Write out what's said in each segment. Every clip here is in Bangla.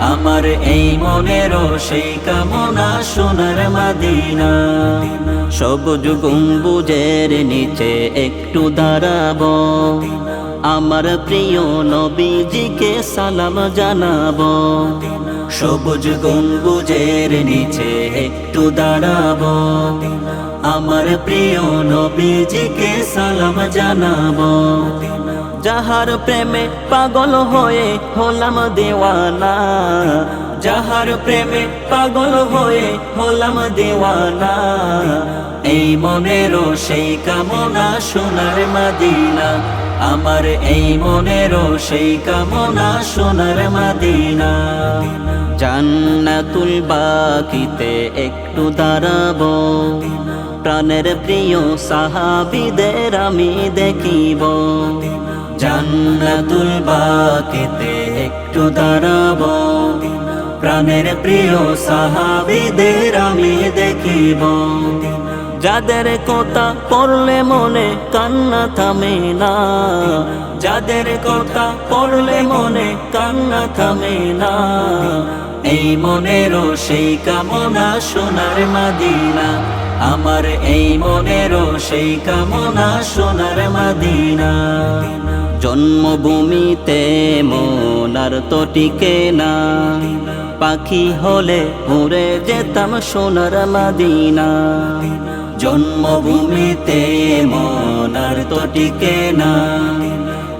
আমার এই মনের সেই কামনা সোনার মাদিনা। সবুজ গম্বুজের নিচে একটু দাঁড়াবো। আমার প্রিয় নবীজিকে সালাম জানাব। সবুজ গম্বুজের নিচে একটু দাঁড়াব। আমার প্রিয় নবীজিকে সালাম জানাব। যাহার প্রেমে পাগল হয়ে হলাম দেওয়ানা, যাহার প্রেমে পাগল হয়ে হলাম দেওয়ানা, এই মনেরও সেই কামনা সোনার মাদিনা। আমার এই মনেরও সেই কামনা সোনার মাদিনা। জান্নাতুল বাকিতে একটু দাঁড়াবো। প্রাণের প্রিয় সাহাবিদের আমি দেখিব। জান্নাতুল বাকিতে একটু দাঁড়াবো। প্রাণের প্রিয় সাহাবিদের আমি দেখিব। যাদের কথা পড়লে মনে কান্না থামে না। যাদের কথা পড়লে মনে কান্না থামে না। এই মনেরও সেই কামনা সোনার মাদিনা। আমার এই মনেরও সেই কামনা সোনার মাদিনা। জন্মভূমিতে মনার তো টিকে না। পাখি হলে উড়ে যেতাম সোনার মাদিনা। জন্মভূমিতে মনার তো টিকে না।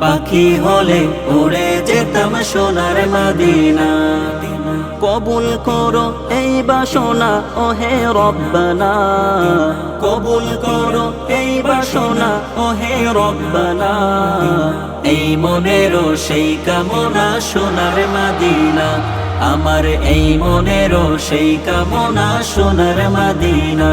পাখি হলে উড়ে যেতাম সোনার মাদিনা। কবুল করো এই বাসনা ও হে রব্বানা। কবুল করো এই বাসনা ও হে রব্বানা। এই মনেরও সেই কামনা সোনার মাদিনা। আমার এই মনেরও সেই কামনা সোনার মাদিনা।